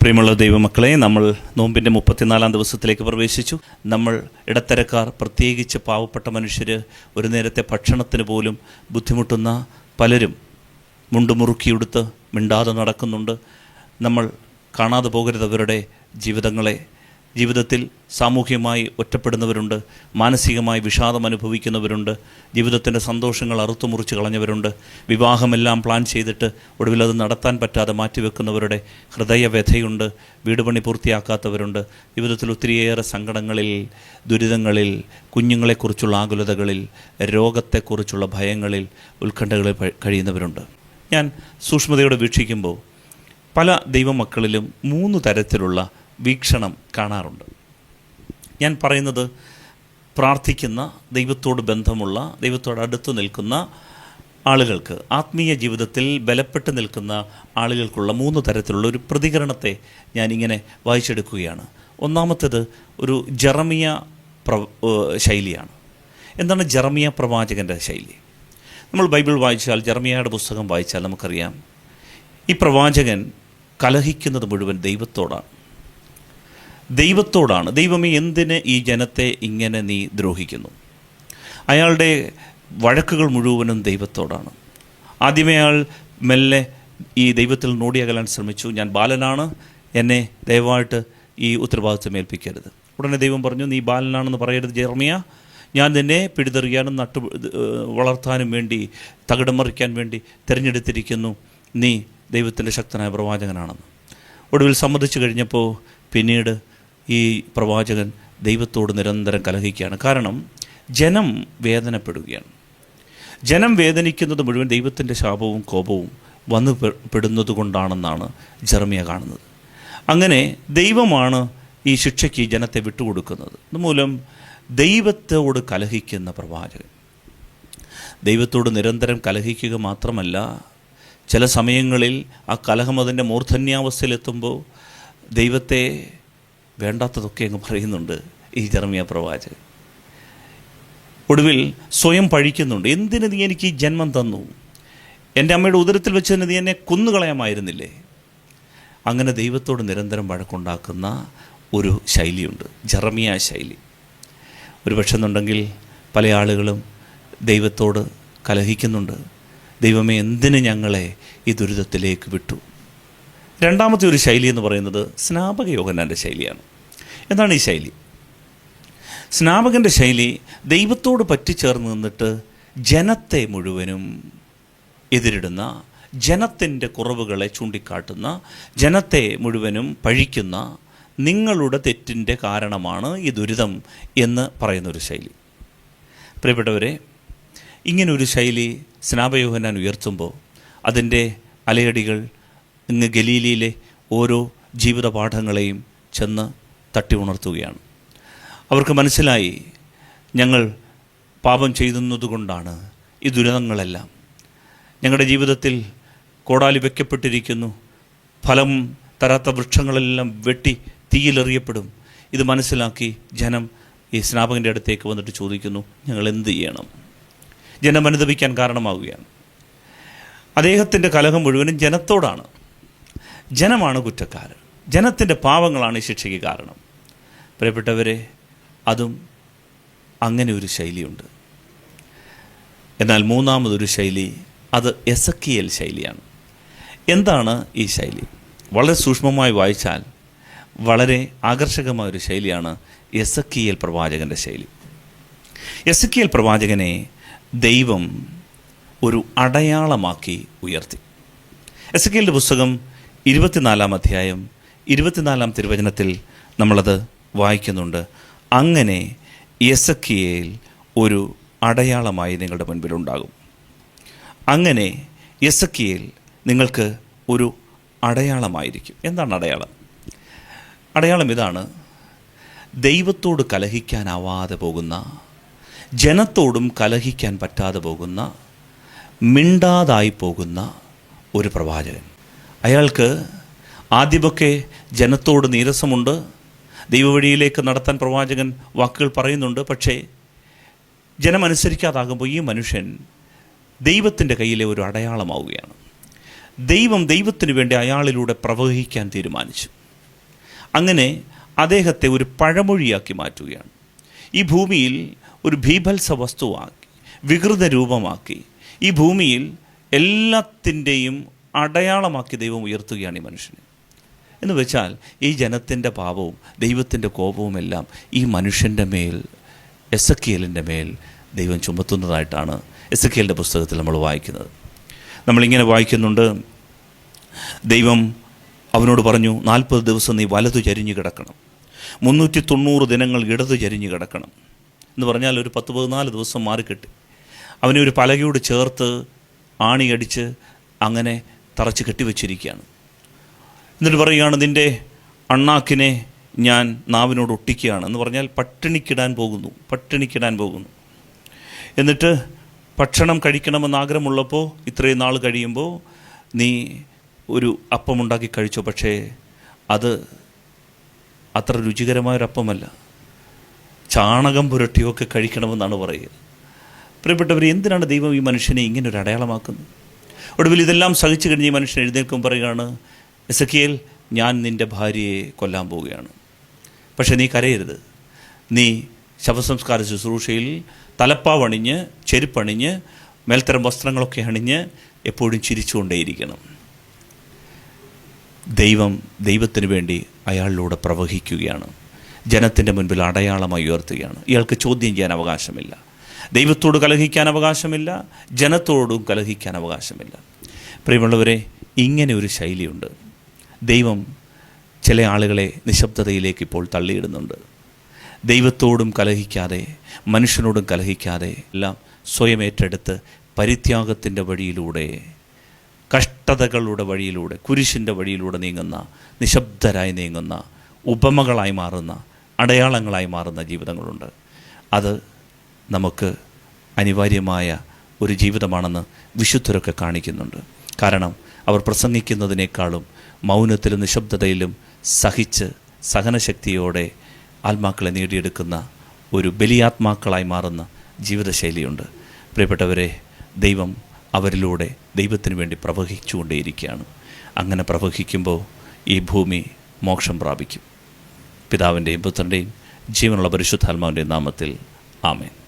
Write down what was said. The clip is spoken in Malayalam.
പ്രിയമുള്ള ദൈവമക്കളെ നമ്മൾ നോമ്പിന്റെ മുപ്പത്തിനാലാം ദിവസത്തിലേക്ക് പ്രവേശിച്ചു. നമ്മൾ ഇടത്തരക്കാർ പ്രത്യേകിച്ച് പാവപ്പെട്ട മനുഷ്യർ ഒരു നേരത്തെ ഭക്ഷണത്തിന് പോലും ബുദ്ധിമുട്ടുന്ന പലരും മുണ്ടുമുറുക്കിയെടുത്ത് മിണ്ടാതെ നടക്കുന്നുണ്ട്. നമ്മൾ കാണാതെ പോകരുത് അവരുടെ ജീവിതങ്ങളെ. ജീവിതത്തിൽ സാമൂഹ്യമായി ഒറ്റപ്പെടുന്നവരുണ്ട് മാനസികമായി വിഷാദം അനുഭവിക്കുന്നവരുണ്ട് ജീവിതത്തിന്റെ സന്തോഷങ്ങൾ അറുത്തുമുറിച്ച് കളഞ്ഞവരുണ്ട്. വിവാഹമെല്ലാം പ്ലാൻ ചെയ്തിട്ട് ഒടുവിൽ അത് നടത്താൻ പറ്റാതെ മാറ്റിവെക്കുന്നവരുടെ ഹൃദയവ്യഥയുണ്ട് വീട് പണി പൂർത്തിയാക്കാത്തവരുണ്ട്. ജീവിതത്തിൽ ഒത്തിരിയേറെ സങ്കടങ്ങളിൽ ദുരിതങ്ങളിൽ കുഞ്ഞുങ്ങളെക്കുറിച്ചുള്ള ആകുലതകളിൽ രോഗത്തെക്കുറിച്ചുള്ള ഭയങ്ങളിൽ ഉത്കണ്ഠകളിൽ കഴിയുന്നവരുണ്ട്. ഞാൻ സൂക്ഷ്മതയോടെ വീക്ഷിക്കുമ്പോൾ പല ദൈവമക്കളിലും മൂന്ന് തരത്തിലുള്ള വീക്ഷണം കാണാറുണ്ട്. ഞാൻ പറയുന്നത് പ്രാർത്ഥിക്കുന്ന ദൈവത്തോട് ബന്ധമുള്ള ദൈവത്തോട് അടുത്തു നിൽക്കുന്ന ആളുകൾക്ക് ആത്മീയ ജീവിതത്തിൽ ബലപ്പെട്ട് നിൽക്കുന്ന ആളുകൾക്കുള്ള മൂന്ന് തരത്തിലുള്ള ഒരു പ്രതികരണത്തെ ഞാനിങ്ങനെ വായിച്ചെടുക്കുകയാണ്. ഒന്നാമത്തേത് ഒരു ജറമിയ പ്ര ശൈലിയാണ്. എന്താണ് ജറമിയ പ്രവാചകന്റെ ശൈലി? നമ്മൾ ബൈബിൾ വായിച്ചാൽ ജർമിയയുടെ പുസ്തകം വായിച്ചാൽ നമുക്കറിയാം ഈ പ്രവാചകൻ കലഹിക്കുന്നത് മുഴുവൻ ദൈവത്തോടാണ്. ദൈവത്തോടാണ്. ദൈവമേ എന്തിന് ഈ ജനത്തെ ഇങ്ങനെ നീ ദ്രോഹിക്കുന്നു? അയാളുടെ വഴക്കുകൾ മുഴുവനും ദൈവത്തോടാണ്. ആദ്യമേ അയാൾ മെല്ലെ ഈ ദൈവത്തിൽ നോടിയകലാൻ ശ്രമിച്ചു. ഞാൻ ബാലനാണ്. എന്നെ ദയവായിട്ട് ഈ ഉത്തരവാദിത്വം ഏൽപ്പിക്കരുത്. ഉടനെ ദൈവം പറഞ്ഞു നീ ബാലനാണെന്ന് പറയരുത് ജെർമിയ ഞാൻ നിന്നെ പിടിതെറിയാനും നട്ടു വളർത്താനും വേണ്ടി തകിടം മറിക്കാൻ വേണ്ടി തിരഞ്ഞെടുത്തിരിക്കുന്നു. നീ ദൈവത്തിന്റെ ശക്തനായ പ്രവാചകനാണെന്ന്. ഒടുവിൽ സമ്മതിച്ചു കഴിഞ്ഞപ്പോൾ പിന്നീട് ഈ പ്രവാചകൻ ദൈവത്തോട് നിരന്തരം കലഹിക്കുകയാണ്. കാരണം ജനം വേദനപ്പെടുകയാണ്. ജനം വേദനിക്കുന്നത് മുഴുവൻ ദൈവത്തിന്റെ ശാപവും കോപവും വന്നു പെടുന്നത് കൊണ്ടാണെന്നാണ് ജെറമിയ കാണുന്നത്. അങ്ങനെ ദൈവമാണ് ഈ ശിക്ഷയ്ക്ക് ജനത്തെ വിട്ടുകൊടുക്കുന്നത്. അതുമൂലം ദൈവത്തോട് കലഹിക്കുന്ന പ്രവാചകൻ. ദൈവത്തോട് നിരന്തരം കലഹിക്കുക മാത്രമല്ല ചില സമയങ്ങളിൽ ആ കലഹം അതിന്റെ മൂർധന്യാവസ്ഥയിലെത്തുമ്പോൾ ദൈവത്തെ വേണ്ടാത്തതൊക്കെ അങ്ങ് പറയുന്നുണ്ട് ഈ ജർമിയ പ്രവാചകൻ. ഒടുവിൽ സ്വയം പഴിക്കുന്നുണ്ട്. എന്തിന് നീ എനിക്ക് ഈ ജന്മം തന്നു? എന്റെ അമ്മയുടെ ഉദരത്തിൽ വെച്ച് തന്നെ നീ എന്നെ കൊന്നുകളയാമായിരുന്നില്ലേ? അങ്ങനെ ദൈവത്തോട് നിരന്തരം വഴക്കുണ്ടാക്കുന്ന ഒരു ശൈലിയുണ്ട്. ജർമിയ ശൈലി. ഒരു പക്ഷെ എന്നുണ്ടെങ്കിൽ പല ആളുകളും ദൈവത്തോട് കലഹിക്കുന്നുണ്ട്. ദൈവമേ എന്തിന് ഞങ്ങളെ ഈ ദുരിതത്തിലേക്ക് വിട്ടു? രണ്ടാമത്തെ ഒരു ശൈലി എന്ന് പറയുന്നത് സ്നാപക യോഗനാന്റെ ശൈലിയാണ്. എന്താണ് ഈ ശൈലി? സ്നാപകന്റെ ശൈലി ദൈവത്തോട് പറ്റിച്ചേർന്ന് നിന്നിട്ട് ജനത്തെ മുഴുവനും എതിരിടുന്ന ജനത്തിന്റെ കുറവുകളെ ചൂണ്ടിക്കാട്ടുന്ന ജനത്തെ മുഴുവനും പഴിക്കുന്ന നിങ്ങളുടെ തെറ്റിന്റെ കാരണമാണ് ഈ ദുരിതം എന്ന് പറയുന്നൊരു ശൈലി. പ്രിയപ്പെട്ടവരെ ഇങ്ങനൊരു ശൈലി സ്നാപയോഹനാൻ ഉയർത്തുമ്പോൾ അതിന്റെ അലയടികൾ ഇന്ന് ഗലീലിയിലെ ഓരോ ജീവിത പാഠങ്ങളെയും ചെന്ന് തട്ടി ഉണർത്തുകയാണ് അവർക്ക് മനസ്സിലായി ഞങ്ങൾ പാപം ചെയ്യുന്നതുകൊണ്ടാണ് ഈ ദുരിതങ്ങളെല്ലാം. ഞങ്ങളുടെ ജീവിതത്തിൽ കോടാലി വയ്ക്കപ്പെട്ടിരിക്കുന്നു ഫലം തരാത്ത വൃക്ഷങ്ങളെല്ലാം വെട്ടി തീയിലെറിയപ്പെടും. ഇത് മനസ്സിലാക്കി ജനം ഈ സ്നാപകന്റെ അടുത്തേക്ക് വന്നിട്ട് ചോദിക്കുന്നു ഞങ്ങൾ എന്ത് ചെയ്യണം? ജനം അനുദപിക്കാൻ കാരണമാവുകയാണ്. അദ്ദേഹത്തിന്റെ കലഹം മുഴുവനും ജനത്തോടാണ്. ജനമാണ് കുറ്റക്കാരൻ. ജനത്തിന്റെ പാവങ്ങളാണ് ഈ ശിക്ഷയ്ക്ക് കാരണം. പ്രിയപ്പെട്ടവരെ അതും അങ്ങനെ ഒരു ശൈലിയുണ്ട്. എന്നാൽ മൂന്നാമതൊരു ശൈലി അത് എസക്കിയൽ ശൈലിയാണ്. എന്താണ് ഈ ശൈലി? വളരെ സൂക്ഷ്മമായി വായിച്ചാൽ വളരെ ആകർഷകമായ ഒരു ശൈലിയാണ് എസക്കിയൽ പ്രവാചകന്റെ ശൈലി. എസക്കിയൽ പ്രവാചകനെ ദൈവം ഒരു അടയാളമാക്കി ഉയർത്തി. എസക്കിയലിന്റെ പുസ്തകം ഇരുപത്തിനാലാം അധ്യായം ഇരുപത്തിനാലാം തിരുവചനത്തിൽ നമ്മളത് വായിക്കുന്നുണ്ട്. അങ്ങനെ യസക്കിയയിൽ ഒരു അടയാളമായി നിങ്ങളുടെ മുൻപിലുണ്ടാകും അങ്ങനെ യസക്കിയയിൽ നിങ്ങൾക്ക് ഒരു അടയാളമായിരിക്കും. എന്താണ് അടയാളം? അടയാളം ഇതാണ് ദൈവത്തോട് കലഹിക്കാനാവാതെ പോകുന്ന ജനത്തോടും കലഹിക്കാൻ പറ്റാതെ പോകുന്ന മിണ്ടാതായി പോകുന്ന ഒരു പ്രവാചകൻ. അയാൾക്ക് ആദ്യമൊക്കെ ജനത്തോട് നീരസമുണ്ട്. ദൈവവഴിയിലേക്ക് നടത്താൻ പ്രവാചകൻ വാക്കുകൾ പറയുന്നുണ്ട്. പക്ഷേ ജനമനുസരിക്കാതാകുമ്പോൾ ഈ മനുഷ്യൻ ദൈവത്തിന്റെ കയ്യിലെ ഒരു അടയാളമാവുകയാണ്. ദൈവം ദൈവത്തിന് വേണ്ടി അയാളിലൂടെ പ്രവഹിക്കാൻ തീരുമാനിച്ചു. അങ്ങനെ അദ്ദേഹത്തെ ഒരു പഴമൊഴിയാക്കി മാറ്റുകയാണ്. ഈ ഭൂമിയിൽ ഒരു ഭീഭത്സ വസ്തുവാക്കി വികൃത രൂപമാക്കി ഈ ഭൂമിയിൽ എല്ലാത്തിന്റെയും അടയാളമാക്കി ദൈവം ഉയർത്തുകയാണ് ഈ മനുഷ്യനെ. എന്ന് വെച്ചാൽ ഈ ജനത്തിന്റെ പാപവും ദൈവത്തിന്റെ കോപവും എല്ലാം ഈ മനുഷ്യന്റെ മേൽ എസ് എ മേൽ ദൈവം ചുമത്തുന്നതായിട്ടാണ് എസ് എ പുസ്തകത്തിൽ നമ്മൾ വായിക്കുന്നത്. നമ്മളിങ്ങനെ വായിക്കുന്നുണ്ട് ദൈവം അവനോട് പറഞ്ഞു നാൽപ്പത് ദിവസം നീ വലതു ചരിഞ്ഞു കിടക്കണം. മുന്നൂറ്റി തൊണ്ണൂറ് ദിനങ്ങൾ ഇടതു ചരിഞ്ഞു കിടക്കണം. എന്ന് പറഞ്ഞാൽ ഒരു പത്ത് പതിനാല് ദിവസം മാറിക്കിട്ടി. അവനെ ഒരു പലകയോട് ചേർത്ത് ആണിയടിച്ച് അങ്ങനെ തറച്ച് കെട്ടിവെച്ചിരിക്കുകയാണ്. എന്നിട്ട് പറയുകയാണ് നിന്റെ അണ്ണാക്കിനെ ഞാൻ നാവിനോട് ഒട്ടിക്കുകയാണ്. എന്ന് പറഞ്ഞാൽ പട്ടിണിക്കിടാൻ പോകുന്നു പട്ടിണിക്കിടാൻ പോകുന്നു. എന്നിട്ട് ഭക്ഷണം കഴിക്കണമെന്ന് ആഗ്രഹമുള്ളപ്പോൾ ഇത്രയും നാൾ കഴിയുമ്പോൾ നീ ഒരു അപ്പമുണ്ടാക്കി കഴിച്ചോ? പക്ഷേ അത് അത്ര രുചികരമായൊരപ്പമല്ല. ചാണകം പുരട്ടിയൊക്കെ കഴിക്കണമെന്നാണ് പറയുക. പ്രിയപ്പെട്ടവർ എന്തിനാണ് ദൈവം ഈ മനുഷ്യനെ ഇങ്ങനെ ഒരു അടയാളമാക്കുന്നത് ഒടുവിൽ ഇതെല്ലാം സഹിച്ചു കഴിഞ്ഞ് ഈ മനുഷ്യൻ എഴുന്നേൽക്കും പറയുകയാണ് എസക്കിയേൽ ഞാൻ നിന്റെ ഭാര്യയെ കൊല്ലാൻ പോവുകയാണ്. പക്ഷേ നീ കരയരുത്. നീ ശവസംസ്കാര ശുശ്രൂഷയിൽ തലപ്പാവണിഞ്ഞ് ചെരുപ്പണിഞ്ഞ് മേൽത്തരം വസ്ത്രങ്ങളൊക്കെ അണിഞ്ഞ് എപ്പോഴും ചിരിച്ചുകൊണ്ടേയിരിക്കണം. ദൈവം ദൈവത്തിന് വേണ്ടി അയാളിലൂടെ പ്രവഹിക്കുകയാണ്. ജനത്തിന്റെ മുൻപിൽ അടയാളമായി ഉയർത്തുകയാണ്. ഇയാൾക്ക് ചോദ്യം ചെയ്യാൻ അവകാശമില്ല. ദൈവത്തോട് കലഹിക്കാൻ അവകാശമില്ല ജനത്തോടും കലഹിക്കാൻ അവകാശമില്ല. പ്രിയമുള്ളവരെ ഇങ്ങനെ ഒരു ശൈലിയുണ്ട്. ദൈവം ചില ആളുകളെ നിശബ്ദതയിലേക്ക് ഇപ്പോൾ തള്ളിയിടുന്നുണ്ട്. ദൈവത്തോടും കലഹിക്കാതെ മനുഷ്യനോടും കലഹിക്കാതെ എല്ലാം സ്വയം ഏറ്റെടുത്ത് പരിത്യാഗത്തിന്റെ വഴിയിലൂടെ കഷ്ടതകളുടെ വഴിയിലൂടെ കുരിശിന്റെ വഴിയിലൂടെ നീങ്ങുന്ന നിശബ്ദരായി നീങ്ങുന്ന ഉപമകളായി മാറുന്ന അടയാളങ്ങളായി മാറുന്ന ജീവിതങ്ങളുണ്ട്. അത് നമുക്ക് അനിവാര്യമായ ഒരു ജീവിതമാണെന്ന് വിശുദ്ധരൊക്കെ കാണിക്കുന്നുണ്ട്. കാരണം അവർ പ്രസംഗിക്കുന്നതിനേക്കാളും മൗനത്തിലും നിശബ്ദതയിലും സഹിച്ച് സഹനശക്തിയോടെ ആത്മാക്കളെ നേടിയെടുക്കുന്ന ഒരു ബലിയാത്മാക്കളായി മാറുന്ന ജീവിതശൈലിയുണ്ട്. പ്രിയപ്പെട്ടവരെ ദൈവം അവരിലൂടെ ദൈവത്തിന് വേണ്ടി പ്രവഹിച്ചുകൊണ്ടേയിരിക്കുകയാണ്. അങ്ങനെ പ്രവഹിക്കുമ്പോൾ ഈ ഭൂമി മോക്ഷം പ്രാപിക്കും. പിതാവിന്റെയും പുത്രന്റെയും ജീവനുള്ള പരിശുദ്ധാത്മാവിന്റെയും നാമത്തിൽ ആമേൻ.